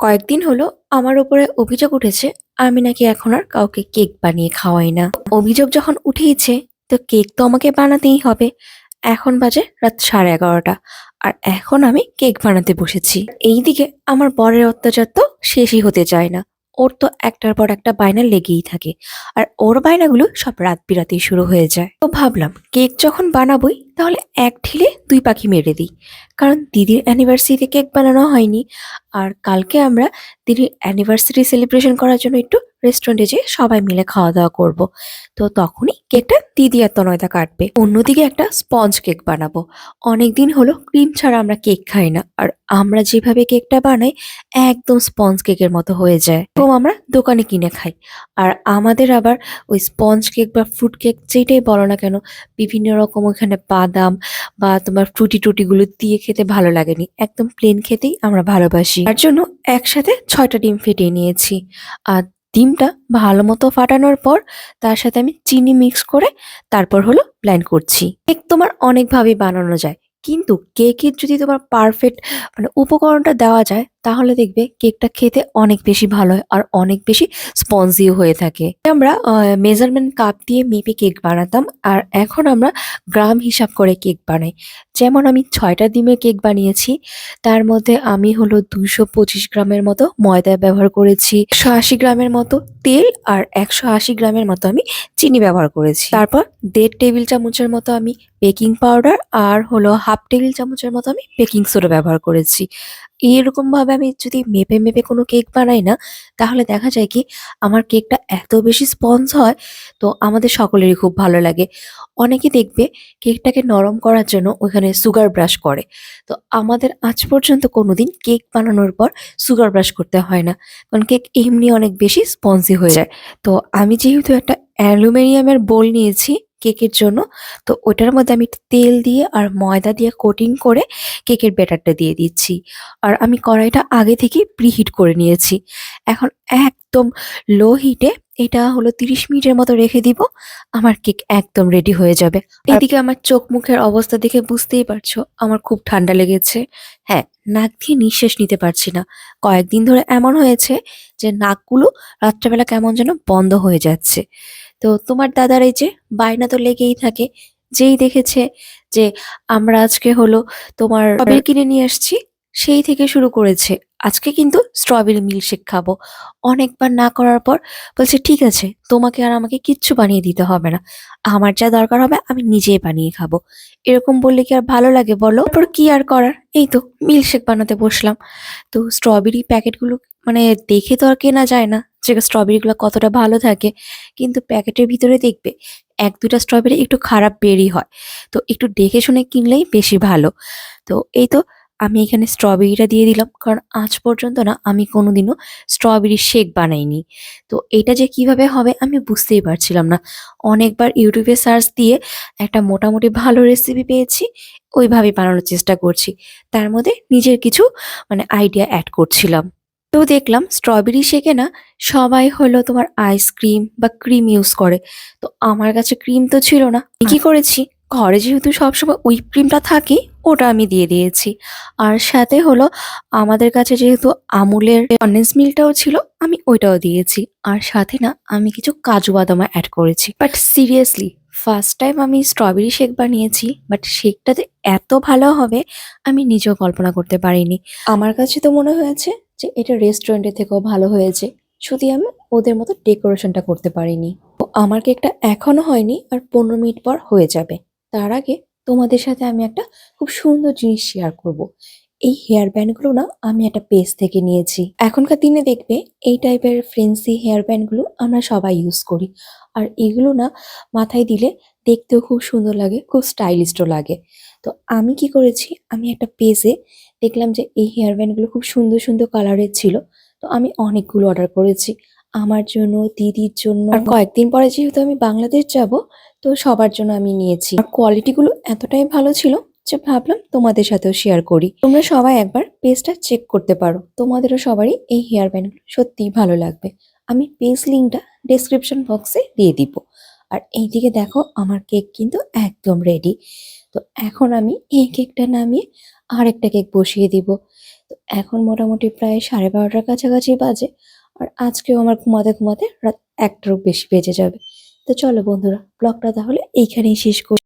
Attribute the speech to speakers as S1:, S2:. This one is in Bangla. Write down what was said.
S1: কয়েকদিন হলো আমার উপরে অভিযোগ উঠেছে, আমি নাকি এখন আর কাউকে কেক বানিয়ে খাওয়াই না। অভিযোগ যখন উঠেইছে, তো কেক তো আমাকে বানাতেই হবে। এখন বাজে রাত সাড়ে এগারোটা, আর এখন আমি কেক বানাতে বসেছি। এইদিকে আমার বরের অত্যাচার তো শেষই হতে চায় না। ওর তো একটার পর একটা বায়না লেগেই থাকে, আর ওর বায়নাগুলো সব রাত বিরাতেই শুরু হয়ে যায়। তো ভাবলাম, কেক যখন বানাবোই তাহলে এক ঢিলে দুই পাখি মেরে দিই। কারণ দিদির অ্যানিভার্সারিতে কেক বানানো হয়নি। আর কালকে আমরা দিদির অ্যানিভার্সারি সেলিব্রেশন করার জন্য একটু রেস্টুরেন্টে যেয়ে সবাই মিলে খাওয়া দাওয়া করব। তো তখনই কেকটা দিদি আর তনয়দা কাটবে। অন্যদিকে একটা স্পঞ্জ কেক বানাবো। অনেক দিন হলো ক্রিম ছাড়া আমরা কেক খাই না। আর আমরা যেভাবে কেকটা বানাই, একদম স্পঞ্জ কেকের মতো হয়ে যায়। তো আমরা দোকানে কিনে খাই। আর আমাদের আবার ওই স্পঞ্জ কেক বা ফ্রুট কেক যেটাই বলো না কেন, বিভিন্ন রকম ওখানে বাদাম বা তোমার ফ্রুটি টুটিগুলো দিয়ে খেতে ভালো লাগেনি। একদম প্লেন খেতেই আমরা ভালোবাসি। তার জন্য একসাথে ছয়টা ডিম ফেটিয়ে নিয়েছি। আর ডিমটা ভালো মতো ফাটানোর পর তার সাথে আমি চিনি মিক্স করে তারপর হলো ব্লাইন্ড করছি। কেক তোমার অনেকভাবেই বানানো যায়। কিন্তু কেকের যদি তোমার পারফেক্ট মানে উপকরণটা দেওয়া যায়, তাহলে দেখবে কেকটা খেতে অনেক বেশি ভালো হয় আর অনেক বেশি স্পঞ্জিও হয়ে থাকে। আমরা মেজারমেন্ট কাপ দিয়ে মেপে কেক বানাতাম আর এখন আমরা গ্রাম হিসাব করে কেক বানাই। যেমন আমি ছয়টা ডিমে কেক বানিয়েছি, তার মধ্যে আমি হলো দুশো পঁচিশ গ্রামের মতো ময়দা ব্যবহার করেছি, একশো আশি গ্রামের মতো তেল আর একশো আশি গ্রামের মতো আমি চিনি ব্যবহার করেছি। তারপর দেড় টেবিল চামচের মতো আমি বেকিং পাউডার আর হলো হাফ টেবিল চামচের মতো আমি বেকিং সোডা ব্যবহার করেছি। এরকম ভাবে আমি যদি মেপে মেপে কোনো কেক বানাই না, তাহলে দেখা যায় কি, আমার কেকটা এত বেশি স্পঞ্জ হয়, তো আমাদের সকলেরই খুব ভালো লাগে। অনেকে দেখবে কেকটাকে নরম করার জন্য ওখানে সুগার ব্রাশ করে। তো আমাদের আজ পর্যন্ত কোনোদিন কেক বানানোর পর সুগার ব্রাশ করতে হয় না, কারণ কেক এমনি অনেক বেশি স্পঞ্জি হয়ে যায়। তো আমি যেহেতু একটা অ্যালুমিনিয়ামের বোল নিয়েছি কেকের জন্য। তো ওটার মধ্যে আমি তেল দিয়ে আর ময়দা দিয়ে কোটিং করে কেকের ব্যাটারটা দিয়ে দিচ্ছি। আর আমি কড়াইটা আগে থেকে প্রিহিট করে নিয়েছি। এখন একদম লো হিটে এটা হলো তিরিশ মিনিটের মতো রেখে দিব। আমার কেক একদম রেডি হয়ে যাবে। এদিকে আমার চোখ মুখের অবস্থা দেখে বুঝতেই পারছ আমার খুব ঠান্ডা লেগেছে। হ্যাঁ নাক দিয়ে নিঃশ্বাস নিতে পারছি না। কয়েকদিন ধরে এমন হয়েছে যে নাকগুলো রাত্রেবেলা কেমন যেন বন্ধ হয়ে যাচ্ছে। তো তোমার দাদার এই যে বায়না তো লেগেই থাকে, যেই দেখেছে যে আমরা আজকে হলো তোমার স্ট্রবেরি কিনে নিয়ে আসছি, সেই থেকে শুরু করেছে। আজকে কিন্তু স্ট্রবেরি মিল্কশেক খাব। অনেকবার না করার পর বলছে, ঠিক আছে, তোমাকে আর আমাকে কিচ্ছু বানিয়ে দিতে হবে না। আমার যা দরকার হবে আমি নিজেই বানিয়ে খাব। এরকম বললে কি আর ভালো লাগে বলো? তারপর কি আর করার? এই তো মিল্কশেক বানাতে বসলাম। তো স্ট্রবেরি প্যাকেটগুলো মানে দেখে তো আর কেনা যায় না যে স্ট্রবেরিগুলো কতটা ভালো থাকে। কিন্তু প্যাকেটের ভিতরে দেখবে এক দুটা স্ট্রবেরি একটু খারাপ বেরি হয়। তো একটু দেখে শুনে কিনলেই বেশি ভালো। তো এই তো আমি এখানে স্ট্রবেরিটা দিয়ে দিলাম। কারণ আজ পর্যন্ত না আমি কোনোদিনও স্ট্রবেরি শেক বানাইনি। তো এটা যে কীভাবে হবে আমি বুঝতেই পারছিলাম না। অনেকবার ইউটিউবে সার্চ দিয়ে একটা মোটামুটি ভালো রেসিপি পেয়েছি, ওইভাবে বানানোর চেষ্টা করছি। তার মধ্যে নিজের কিছু মানে আইডিয়া অ্যাড করছিলাম। তো দেখলাম স্ট্রবেরি শেকে না সবাই হলো তোমার আইসক্রিম বা ক্রিম ইউজ করে। তো আমার কাছে ক্রিম তো ছিল না। আমি কি করেছি? ঘরে যেহেতু সবসময় হুইপ ক্রিমটা থাকে ওটা আমি দিয়ে দিয়েছি। আর সাথে হলো আমাদের কাছে যেহেতু আমুলের কন্ডেন্স মিলটাও ছিল আমি ওইটাও দিয়েছি। আর সাথে না আমি কিছু কাজু বাদামা অ্যাড করেছি। বাট সিরিয়াসলি ফার্স্ট টাইম আমি স্ট্রবেরি শেক বানিয়েছি বাট শেকটাতে এত ভালো হবে আমি নিজেও কল্পনা করতে পারিনি। আমার কাছে তো মনে হয়েছে যে এটা রেস্টুরেন্টের থেকেও ভালো হয়েছে। শুধু আমি ওদের মতো ডেকোরেশনটা করতে পারিনি। আমার কেকটা এখনও হয়নি আর পনেরো মিনিট পর হয়ে যাবে। তার আগে তোমাদের সাথে আমি একটা খুব সুন্দর জিনিস শেয়ার করব। এই হেয়ার ব্যান্ডগুলো না আমি একটা পেজ থেকে নিয়েছি। এখনকার দিনে দেখবে এই টাইপের ফ্রেন্সি হেয়ার ব্যান্ডগুলো আমরা সবাই ইউজ করি। আর এগুলো না মাথায় দিলে দেখতেও খুব সুন্দর লাগে, খুব স্টাইলিশও লাগে। তো আমি কি করেছি, আমি একটা পেজে দেখলাম যে এই হেয়ার ব্যান্ডগুলো খুব সুন্দর সুন্দর কালারের ছিল, তো আমি অনেকগুলো অর্ডার করেছি। আমার জন্য, দিদির জন্য। আর কয়েকদিন পরে যেহেতু আমি বাংলাদেশ যাব, তো সবার জন্য আমি নিয়েছি। আর কোয়ালিটিগুলো এতটাই ভালো ছিল যে ভাবলাম তোমাদের সাথেও শেয়ার করি। তোমরা সবাই একবার পেজটা চেক করতে পারো। তোমাদেরও সবারই এই হেয়ার ব্যান্ডগুলো সত্যিই ভালো লাগবে। আমি পেজ লিঙ্কটা ডেসক্রিপশন বক্সে দিয়ে দিব। আর এইদিকে দেখো, আমার কেক কিন্তু একদম রেডি তো এখন আমি এই কেকটা নামিয়ে আর একটা কেক বসিয়ে দিব। তো এখন মোটামুটি প্রায় সাড়ে বারোটার কাছাকাছি বাজে। আর আজকেও আমার ঘুমাতে ঘুমাতে রাত একটারও বেশি বেজে যাবে। তো চলো বন্ধুরা ব্লগটা তাহলে এইখানেই শেষ করি